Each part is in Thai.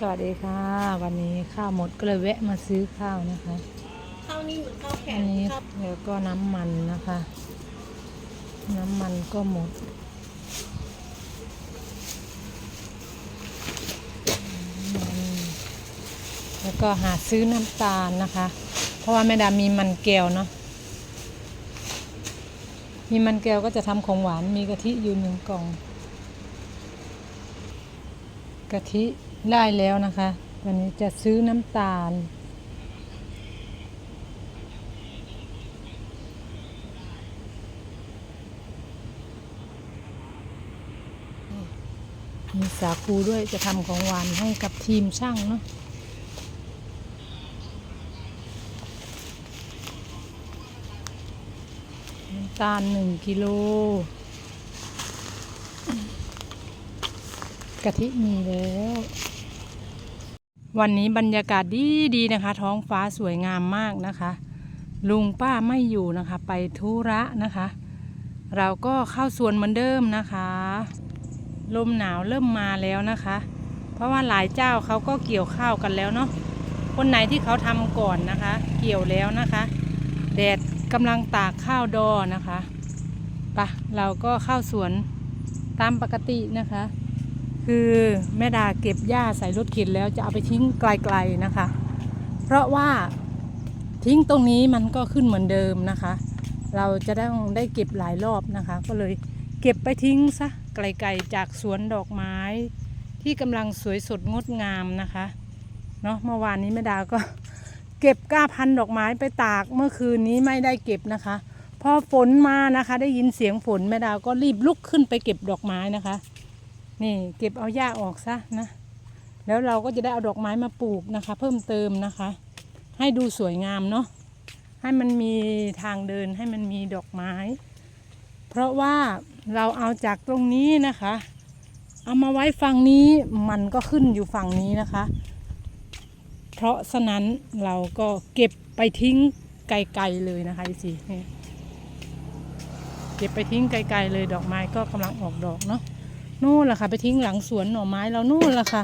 สวัสดีค่ะ วันนี้ข้าวหมดก็เลยแวะมาซื้อข้าวนะคะ ข้าวนี่เหมือนข้าวแข็อังนนี้ครับแล้วก็น้ำมันนะคะ น้ำมันก็หมดอืมแล้วก็หาซื้อน้ำตาลนะคะ เพราะว่าแม่ดามีมันแก้วเนาะมีมันแก้วก็จะทำของหวานมีกะทิอยู่หนึ่งกล่อง กะทิ ได้แล้วนะคะ วันนี้จะซื้อน้ำตาล มีสาคูด้วยจะทำของหวานให้กับทีมช่างเนาะน้ำตาลหนึ่งกิโลกะทิมีแล้ว วันนี้บรรยากาศดีดีๆนะคะ ท้องฟ้าสวยงามมากนะคะ ลุงป้าไม่อยู่นะคะ ไปธุระนะคะ เราก็เข้าสวนเหมือนเดิมนะคะ ลมหนาวเริ่มมาแล้วนะคะ เพราะว่าหลายเจ้าเขาก็เกี่ยวข้าวกันแล้วเนาะคนไหนที่เขาทำก่อนนะคะ เกี่ยวแล้วนะคะ แดดกำลังตากข้าวดอนะคะปะเราก็เข้าสวนตามปกตินะคะ คือแม่ดาเก็บหญ้าใส่รถเข็นแล้วจะเอาไปทิ้งไกลๆนะคะ เพราะว่าทิ้งตรงนี้มันก็ขึ้นเหมือนเดิมนะคะ เราจะได้ได้เก็บหลายรอบนะคะ ก็เลยเก็บไปทิ้งซะไกลๆจากสวนดอกไม้ ที่กำลังสวยสดงดงามนะคะเนาะเมื่อวานนี้แม่ดาก็เก็บก้าพันดอกไม้ไปตากเมื่อคืนนี้ไม่ได้เก็บนะคะ พอฝนมานะคะ ได้ยินเสียงฝนแม่ดาก็รีบลุกขึ้นไปเก็บดอกไม้นะคะ นี่เก็บเอาหญ้าออกซะนะ แล้วเราก็จะได้เอาดอกไม้มาปลูกนะคะ เพิ่มเติมนะคะ ให้ดูสวยงามเนาะให้มันมีทางเดินให้มันมีดอกไม้ เพราะว่าเราเอาจากตรงนี้นะคะ เอามาไว้ฝั่งนี้มันก็ขึ้นอยู่ฝั่งนี้นะคะ เพราะฉะนั้นเราก็เก็บไปทิ้งไกลๆเลยนะคะสิเนี่ยเก็บไปทิ้งไกลๆเลยดอกไม้ก็กำลังออกดอกเนาะ นู่นแหละค่ะ ไปทิ้งหลังสวนหน่อไม้เรานู่นแหละค่ะ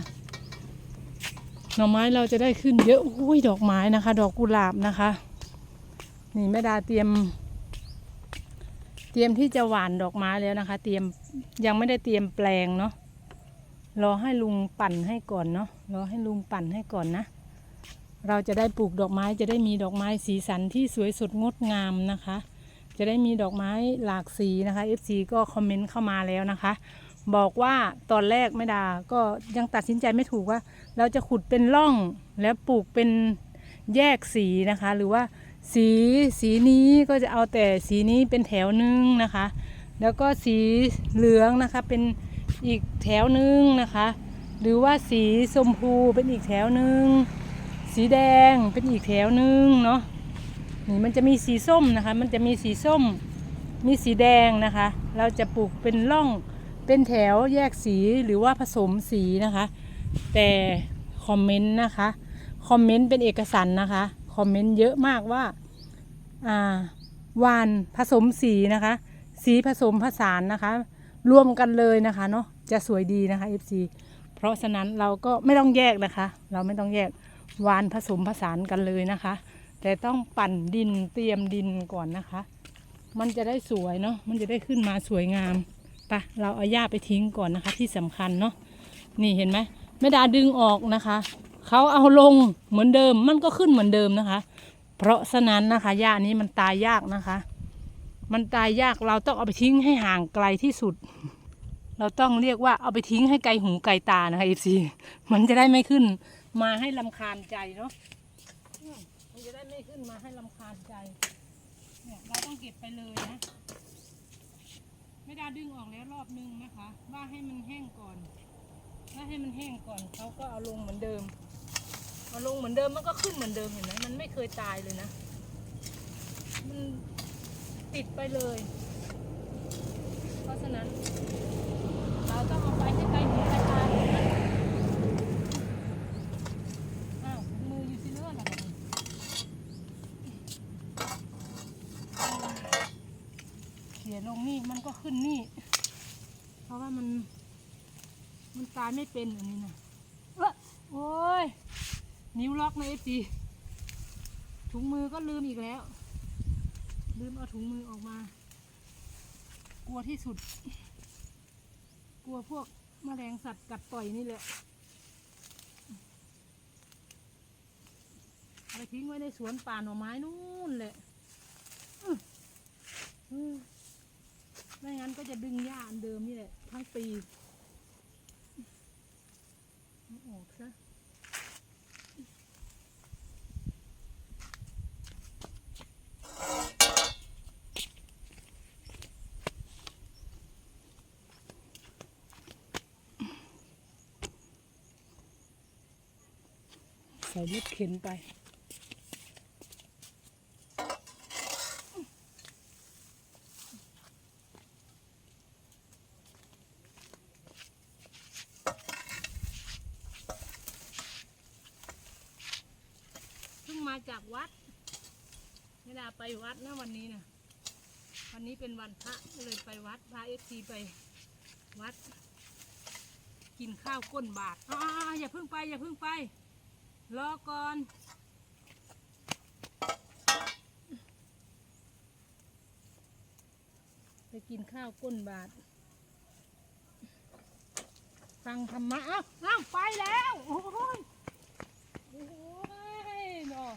หน่อไม้เราจะได้ขึ้นเยอะอุ้ยดอกไม้นะคะ ดอกกุหลาบนะคะ นี่แม่ดาเตรียม เตรียมที่จะหว่านดอกไม้แล้วนะคะ เตรียมยังไม่ได้เตรียมแปลงเนาะรอให้ลุงปั่นให้ก่อนเนาะรอให้ลุงปั่นให้ก่อนนะ เราจะได้ปลูกดอกไม้จะได้มีดอกไม้สีสันที่สวยสดงดงามนะคะ จะได้มีดอกไม้หลากสีนะคะ FC ก็คอมเมนต์เข้ามาแล้วนะคะ บอกว่าตอนแรกไม่ดาก็ยังตัดสินใจไม่ถูกว่า เราจะขุดเป็นร่องแล้วปลูกเป็นแยกสีนะคะ หรือว่าสีสีนี้ก็จะเอาแต่สีนี้เป็นแถวหนึ่งนะคะ แล้วก็สีเหลืองนะคะเป็นอีกแถวหนึ่งนะคะ หรือว่าสีชมพูเป็นอีกแถวหนึ่งสีแดงเป็นอีกแถวหนึ่งเนาะนี่มันจะมีสีส้มนะคะ มันจะมีสีส้ม มีสีแดงนะคะ เราจะปลูกเป็นร่อง เป็นแถวแยกสีหรือว่าผสมสีนะคะ แต่คอมเมนต์นะคะ คอมเมนต์เป็นเอกสารนะคะ คอมเมนต์เยอะมากว่าอ่าวานผสมสีนะคะ สีผสมผสานนะคะ รวมกันเลยนะคะเนาะจะสวยดีนะคะ FC เพราะฉะนั้นเราก็ไม่ต้องแยกนะคะ เราไม่ต้องแยกวานผสมผสานกันเลยนะคะ แต่ต้องปั่นดินเตรียมดินก่อนนะคะ มันจะได้สวยเนาะมันจะได้ขึ้นมาสวยงาม ปะเราเอาหญ้าไปทิ้งก่อนนะคะ ที่สำคัญเนาะนี่เห็นไหมไม่ดาดึงออกนะคะเขาเอาลงเหมือนเดิมมันก็ขึ้นเหมือนเดิมนะคะ เพราะฉะนั้นนะคะหญ้านี้มันตายยากนะคะ มันตายยากเราต้องเอาไปทิ้งให้ห่างไกลที่สุด เราต้องเรียกว่าเอาไปทิ้งให้ไกลหูไกลตานะคะเอฟซีมันจะได้ไม่ขึ้น มาให้ลำคาญใจเนาะมมันจะได้ไม่ขึ้นมาให้ลำคาญใจเนี่ยเราต้องเก็บไปเลยนะ ไม่ได้ดึงออกแล้วรอบนึงนะคะ ว่าให้มันแห้งก่อน ถ้าให้มันแห้งก่อนเขาก็เอาลงเหมือนเดิม เอาลงเหมือนเดิมมันก็ขึ้นเหมือนเดิมเห็นไหมมันไม่เคยตายเลยนะ มันติดไปเลย เพราะฉะนั้น เราต้องเอาไปให้ไกลหูไกลตาเลยนะอ้าวมืออยู่ที่เลื่อนอะไรกันเขี่ยลงนี่มันก็ ขึ้นนี่ เพราะว่ามัน มันตายไม่เป็นอันนี้นะเอ้อโอ้นิ้วล็อกในเอฟีถุงมือก็ลืมอีกแล้ว ลืมเอาถุงมือออกมา กลัวที่สุด กลัวพวกแมลงสัตว์กัดต่อยนี่แหละอาไปทิ้งไว้ในสวนป่าหน่อไม้นู่นแหละอื้ออื้อ ไม่งั้นก็จะดึงหญ้าอันเดิมนี่แหละทั้งปีอออกซะใส่รถเข็นไป มาจากวัดเวลาไปวัดนะวันนี้นะวันนี้เป็นวันพระก็เลยไปวัดพาเอฟซีไปวัด กินข้าวก้นบาทออย่าเพิ่งไป อย่าเพิ่งไป รอก่อนไปกินข้าวก้นบาทฟังธรรมะ เอ้าเอ้าไปแล้ว โอ้ย โอ้ยเนาะ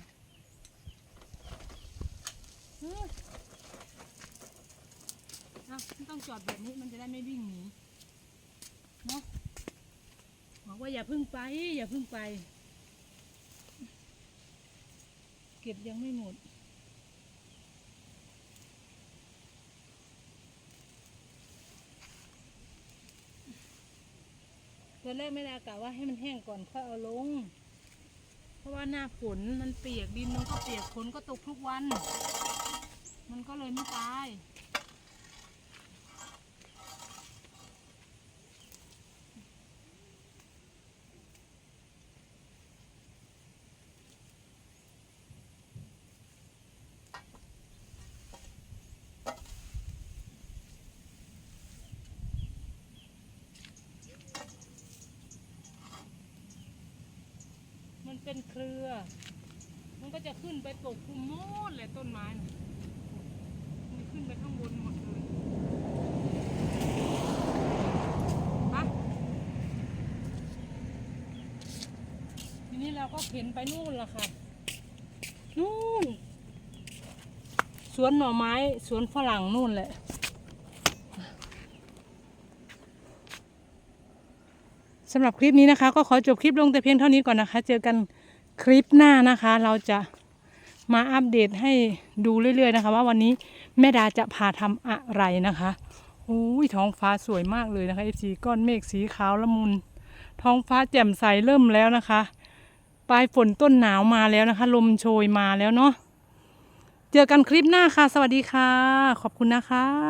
เฮ้ยเอ้ามันต้อง จอดแบบนี้มันจะได้ไม่วิ่งหนีเนาะบอกว่าอย่าพึ่งไป อย่าพึ่งไป เก็บยังไม่หมดตอนแรกไม่ได้กะว่าให้มันแห้งก่อนค่อยเอาลง เพราะว่าหน้าฝนมันเปียกดินมันก็เปียกฝนก็ตกทุกวัน มันก็เลยไม่ตาย เป็นเครือ มันก็จะขึ้นไปปกคลุมหมดเลยต้นไม้นะมันขึ้นไปข้างบนหมดเลยปะทีนี้เราก็เข็นไปนู่นละค่ะ นู่น สวนหน่อไม้ สวนฝรั่งนู่นแหละ สำหรับคลิปนี้นะคะ ก็ขอจบคลิปลงแต่เพียงเท่านี้ก่อนนะคะ เจอกันคลิปหน้านะคะ เราจะมาอัปเดตให้ดูเรื่อย ๆ นะคะ ว่าวันนี้แม่ดาจะพาทำอะไรนะคะอุ้ยท้องฟ้าสวยมากเลยนะคะ FC ก้อนเมฆสีขาวละมุน ท้องฟ้าแจ่มใสเริ่มแล้วนะคะ ปลายฝนต้นหนาวมาแล้วนะคะ ลมโชยมาแล้วเนาะเจอกันคลิปหน้าค่ะ สวัสดีค่ะ ขอบคุณนะคะ